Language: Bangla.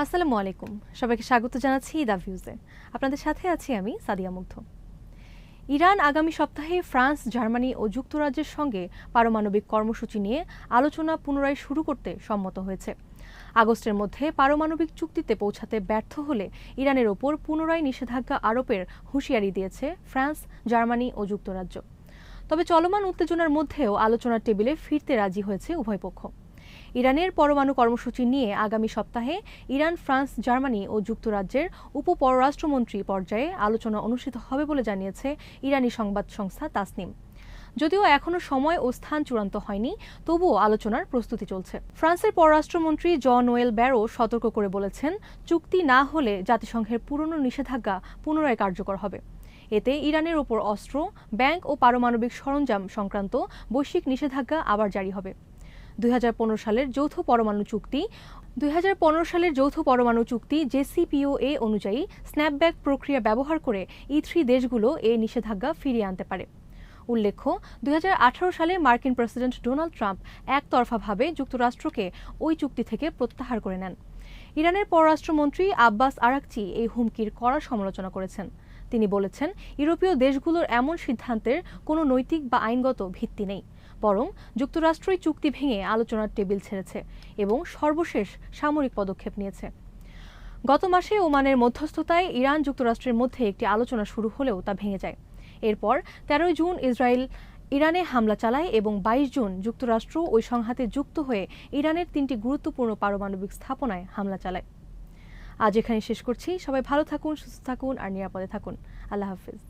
আসসালামু আলাইকুম। সবাইকে স্বাগত জানাচ্ছি দ্য ভিউজে। আপনাদের সাথে আছি আমি সাদিয়া মুগ্ধ। ইরান আগামী সপ্তাহে ফ্রান্স, জার্মানি ও যুক্তরাজ্যের সঙ্গে পারমাণবিক কর্মসূচি নিয়ে আলোচনা পুনরায় শুরু করতে সম্মত হয়েছে। আগস্টের মধ্যে পারমাণবিক চুক্তিতে পৌঁছাতে ব্যর্থ হলে ইরানের ওপর পুনরায় নিষেধাজ্ঞা আরোপের হুঁশিয়ারি দিয়েছে ফ্রান্স, জার্মানি ও যুক্তরাজ্য। তবে চলমান উত্তেজনার মধ্যেও আলোচনার টেবিলে ফিরতে রাজি হয়েছে উভয় পক্ষ। ইরানের পরমাণু কর্মসূচি নিয়ে আগামী সপ্তাহে ইরান, ফ্রান্স, জার্মানি ও যুক্তরাজ্যের উপপররাষ্ট্রমন্ত্রী পর্যায়ে আলোচনা অনুষ্ঠিত হবে বলে জানিয়েছে ইরানি সংবাদ সংস্থা তাসনিম। যদিও এখনও সময় ও স্থান চূড়ান্ত হয়নি, তবুও আলোচনার প্রস্তুতি চলছে। ফ্রান্সের পররাষ্ট্রমন্ত্রী জন ওয়েল ব্যারো সতর্ক করে বলেছেন, চুক্তি না হলে জাতিসংঘের পুরনো নিষেধাজ্ঞা পুনরায় কার্যকর হবে। এতে ইরানের ওপর অস্ত্র, ব্যাংক ও পারমাণবিক সরঞ্জাম সংক্রান্ত বৈশ্বিক নিষেধাজ্ঞা আবার জারি হবে। দুই হাজার পনেরো সালের যৌথ পরমাণু চুক্তি। দুই হাজার পনেরো সালের যৌথ পরমাণু চুক্তি জেসিপিওএ অনুযায়ী স্ন্যাপব্যাক প্রক্রিয়া ব্যবহার করে ই থ্রি দেশগুলো এ নিষেধাজ্ঞা ফিরিয়ে আনতে পারে। উল্লেখ্য, দুই হাজার আঠারো সালে মার্কিন প্রেসিডেন্ট ডোনাল্ড ট্রাম্প একতরফাভাবে যুক্তরাষ্ট্রকে ওই চুক্তি থেকে প্রত্যাহার করে নেন। ইরানের পররাষ্ট্রমন্ত্রী আব্বাস আরাকচি এই হুমকির কড়া সমালোচনা করেছেন। তিনি বলেছেন, ইউরোপীয় দেশগুলোর এমন সিদ্ধান্তের কোনো নৈতিক বা আইনগত ভিত্তি নেই, বরং যুক্তরাষ্ট্রই চুক্তি ভেঙে আলোচনার টেবিল ছেড়েছে এবং সর্বশেষ সামরিক পদক্ষেপ নিয়েছে। গত মাসে ওমানের মধ্যস্থতায় ইরান যুক্তরাষ্ট্রের মধ্যে একটি আলোচনা শুরু হলেও তা ভেঙে যায়। এরপর তেরোই জুন ইসরায়েল ইরানে হামলা চালায় এবং বাইশ জুন যুক্তরাষ্ট্র ওই সংঘাতে যুক্ত হয়ে ইরানের তিনটি গুরুত্বপূর্ণ পারমাণবিক স্থাপনায় হামলা চালায়। আজ এখানে শেষ করছি। সবাই ভালো থাকুন সুস্থ থাকুন আর নিরাপদে থাকুন। আল্লাহ হাফিজ।